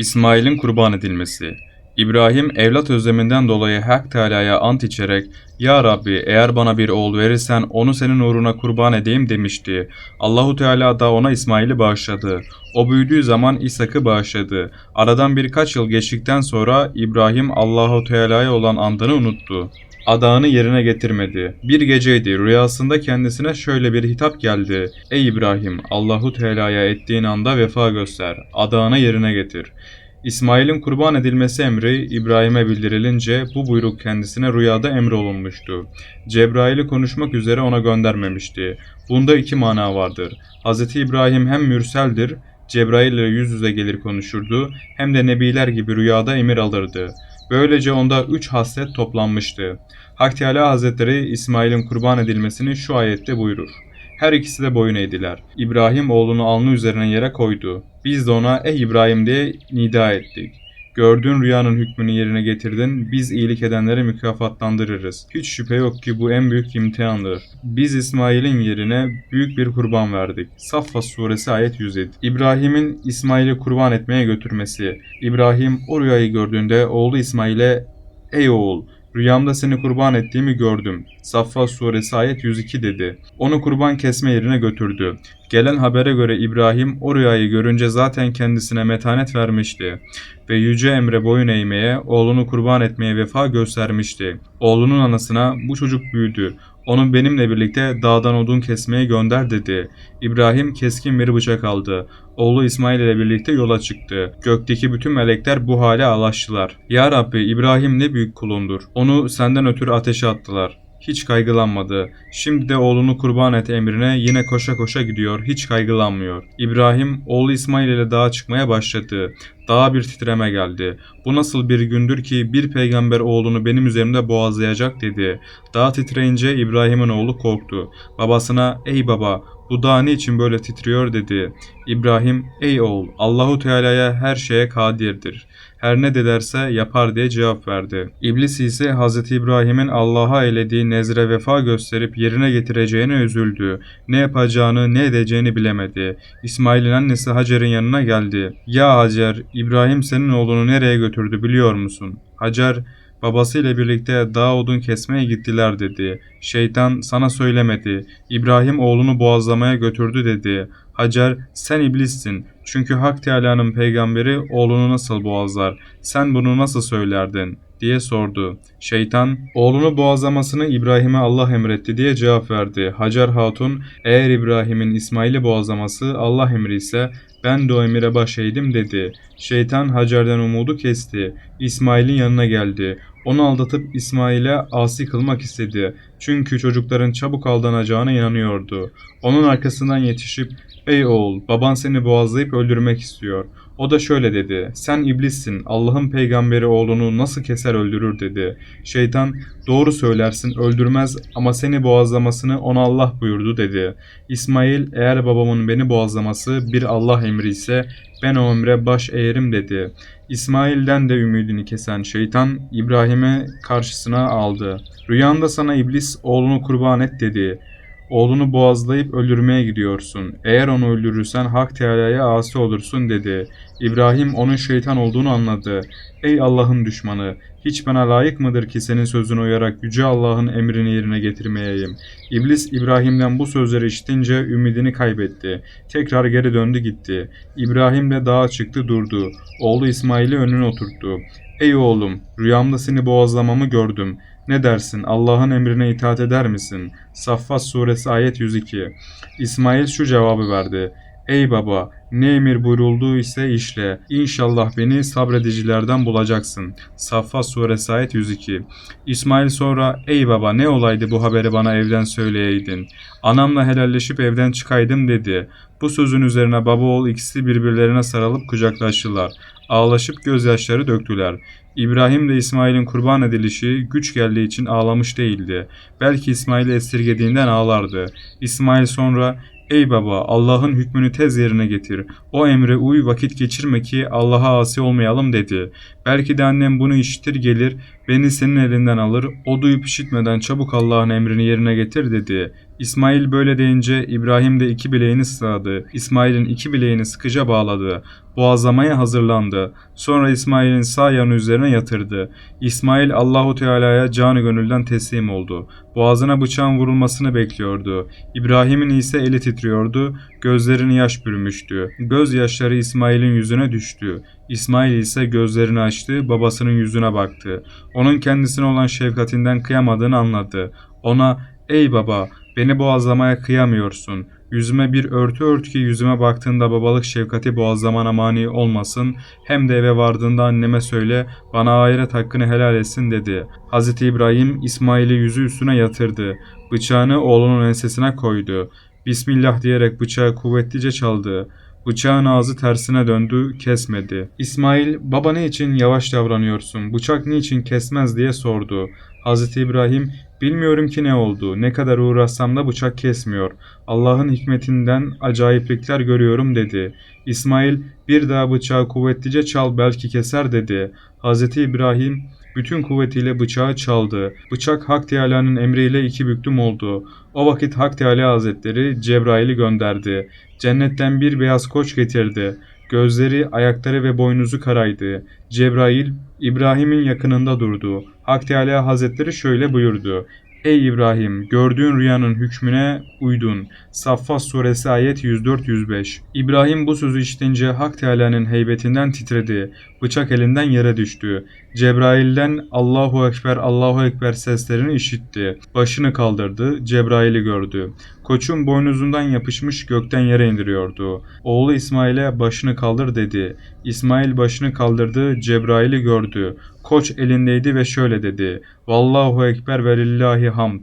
İsmail'in kurban edilmesi. İbrahim evlat özleminden dolayı Hak Teala'ya ant içerek "Ya Rabbi eğer bana bir oğul verirsen onu senin uğruna kurban edeyim." demişti. Allahu Teala da ona İsmail'i bağışladı. O büyüdüğü zaman İshak'ı bağışladı. Aradan birkaç yıl geçtikten sonra İbrahim Allahu Teala'ya olan andını unuttu. Adağını yerine getirmedi. Bir geceydi. Rüyasında kendisine şöyle bir hitap geldi. Ey İbrahim, Allahu Teala'ya ettiğin anda vefa göster. Adağını yerine getir. İsmail'in kurban edilmesi emri İbrahim'e bildirilince bu buyruk kendisine rüyada emrolunmuştu. Cebrail'i konuşmak üzere ona göndermemişti. Bunda iki mana vardır. Hz. İbrahim hem mürseldir, Cebrail ile yüz yüze gelir konuşurdu, hem de nebiler gibi rüyada emir alırdı. Böylece onda üç haslet toplanmıştı. Hak Teala Hazretleri İsmail'in kurban edilmesini şu ayette buyurur. Her ikisi de boyun eğdiler. İbrahim oğlunu alnı üzerine yere koydu. Biz de ona ey İbrahim diye nida ettik. Gördüğün rüyanın hükmünü yerine getirdin. Biz iyilik edenleri mükafatlandırırız. Hiç şüphe yok ki bu en büyük imtihandır. Biz İsmail'in yerine büyük bir kurban verdik. Saffat suresi ayet 107. İbrahim'in İsmail'i kurban etmeye götürmesi. İbrahim o rüyayı gördüğünde oğlu İsmail'e ey oğul Rüyamda seni kurban ettiğimi gördüm. Saffat suresi ayet 102 dedi. Onu kurban kesme yerine götürdü. Gelen habere göre İbrahim o rüyayı görünce zaten kendisine metanet vermişti ve yüce emre boyun eğmeye, oğlunu kurban etmeye vefa göstermişti. Oğlunun anasına bu çocuk büyüdü. Onu benimle birlikte dağdan odun kesmeye gönder dedi. İbrahim keskin bir bıçak aldı. Oğlu İsmail ile birlikte yola çıktı. Gökteki bütün melekler bu hale alaştılar. Ya Rabbi İbrahim ne büyük kulundur. Onu senden ötürü ateşe attılar. Hiç kaygılanmadı. Şimdi de oğlunu kurban et emrine yine koşa koşa gidiyor. Hiç kaygılanmıyor. İbrahim oğlu İsmail ile dağa çıkmaya başladı. Dağa bir titreme geldi. Bu nasıl bir gündür ki bir peygamber oğlunu benim üzerimde boğazlayacak dedi. Dağ titreyince İbrahim'in oğlu korktu. Babasına ey baba bu dağ ne için böyle titriyor dedi. İbrahim ey oğul Allahu Teala'ya her şeye kadirdir. Her ne dilerse yapar diye cevap verdi. İblis ise Hz. İbrahim'in Allah'a eylediği nezre vefa gösterip yerine getireceğine üzüldü. Ne yapacağını ne edeceğini bilemedi. İsmail'in annesi Hacer'in yanına geldi. Ya Hacer, İbrahim senin oğlunu nereye götürdü biliyor musun? Hacer, Babasıyla birlikte dağ odun kesmeye gittiler dedi. Şeytan sana söylemedi. İbrahim oğlunu boğazlamaya götürdü dedi. Hacer sen iblissin. Çünkü Hak Teala'nın peygamberi oğlunu nasıl boğazlar? Sen bunu nasıl söylerdin? diye sordu. Şeytan, oğlunu boğazlamasını İbrahim'e Allah emretti diye cevap verdi. Hacer Hatun, eğer İbrahim'in İsmail'i boğazlaması Allah emri ise ben de o emire baş dedi. Şeytan Hacer'den umudu kesti. İsmail'in yanına geldi. Onu aldatıp İsmail'e asi kılmak istedi. Çünkü çocukların çabuk aldanacağına inanıyordu. Onun arkasından yetişip Ey oğul, baban seni boğazlayıp öldürmek istiyor. O da şöyle dedi. Sen iblissin. Allah'ın peygamberi oğlunu nasıl keser öldürür dedi. Şeytan doğru söylersin öldürmez ama seni boğazlamasını ona Allah buyurdu dedi. İsmail eğer babamın beni boğazlaması bir Allah emri ise ben o emre baş eğerim dedi. İsmail'den de ümidini kesen şeytan İbrahim'e karşısına aldı. Rüyanda sana iblis oğlunu kurban et dedi. Oğlunu boğazlayıp öldürmeye gidiyorsun. Eğer onu öldürürsen Hak Teala'ya asi olursun dedi. İbrahim onun şeytan olduğunu anladı. Ey Allah'ın düşmanı! Hiç bana layık mıdır ki senin sözüne uyarak Yüce Allah'ın emrini yerine getirmeyeyim? İblis İbrahim'den bu sözleri işitince ümidini kaybetti. Tekrar geri döndü gitti. İbrahim de dağa çıktı durdu. Oğlu İsmail'i önüne oturttu. Ey oğlum, rüyamda seni boğazlamamı gördüm. Ne dersin? Allah'ın emrine itaat eder misin? Saffat suresi ayet 102. İsmail şu cevabı verdi. Ey baba, ne emir buyurulduğu ise işle. İnşallah beni sabredicilerden bulacaksın. Saffat suresi ayet 102. İsmail sonra ey baba ne olaydı bu haberi bana evden söyleyeydin. Anamla helalleşip evden çıkaydım dedi. Bu sözün üzerine baba oğul ikisi birbirlerine sarılıp kucaklaştılar. Ağlaşıp gözyaşları döktüler. İbrahim de İsmail'in kurban edilişi güç geldiği için ağlamış değildi. Belki İsmail'i esirgediğinden ağlardı. İsmail sonra Ey baba Allah'ın hükmünü tez yerine getir. O emre uy vakit geçirme ki Allah'a asi olmayalım dedi. Belki de annem bunu işitir gelir beni senin elinden alır o duyup işitmeden çabuk Allah'ın emrini yerine getir dedi. İsmail böyle deyince İbrahim de iki bileğini sıvadı. İsmail'in iki bileğini sıkıca bağladı. Boğazlamaya hazırlandı. Sonra İsmail'in sağ yanı üzerine yatırdı. İsmail Allahu Teala'ya canı gönülden teslim oldu. Boğazına bıçağın vurulmasını bekliyordu. İbrahim'in ise eli titriyordu. Gözlerini yaş bürümüştü. Gözyaşları İsmail'in yüzüne düştü. İsmail ise gözlerini açtı, babasının yüzüne baktı. Onun kendisine olan şefkatinden kıyamadığını anladı. Ona, ''Ey baba, beni boğazlamaya kıyamıyorsun. Yüzüme bir örtü ört ki yüzüme baktığında babalık şefkati boğazlamana mani olmasın. Hem de eve vardığında anneme söyle, bana ahiret hakkını helal etsin.'' dedi. Hz. İbrahim, İsmail'i yüzü üstüne yatırdı. Bıçağını oğlunun ensesine koydu. Bismillah diyerek bıçağı kuvvetlice çaldı. Bıçağın ağzı tersine döndü, kesmedi. İsmail, baba ne için yavaş davranıyorsun, bıçak niçin kesmez diye sordu. Hazreti İbrahim, bilmiyorum ki ne oldu, ne kadar uğraşsam da bıçak kesmiyor. Allah'ın hikmetinden acayiplikler görüyorum dedi. İsmail, bir daha bıçağı kuvvetlice çal belki keser dedi. Hazreti İbrahim, bütün kuvvetiyle bıçağı çaldı. Bıçak Hak Teala'nın emriyle iki büklüm oldu. O vakit Hak Teala Hazretleri Cebrail'i gönderdi. Cennetten bir beyaz koç getirdi. Gözleri, ayakları ve boynuzu karaydı. Cebrail, İbrahim'in yakınında durdu. Hak Teala Hazretleri şöyle buyurdu. Ey İbrahim, gördüğün rüyanın hükmüne uydun. Saffat suresi ayet 104-105. İbrahim bu sözü işitince Hak Teala'nın heybetinden titredi. Bıçak elinden yere düştü. Cebrail'den Allahu Ekber, Allahu Ekber seslerini işitti. Başını kaldırdı, Cebrail'i gördü. Koçun boynuzundan yapışmış gökten yere indiriyordu. Oğlu İsmail'e başını kaldır dedi. İsmail başını kaldırdı, Cebrail'i gördü. Koç elindeydi ve şöyle dedi. Vallahu Ekber ve lillahi hamd.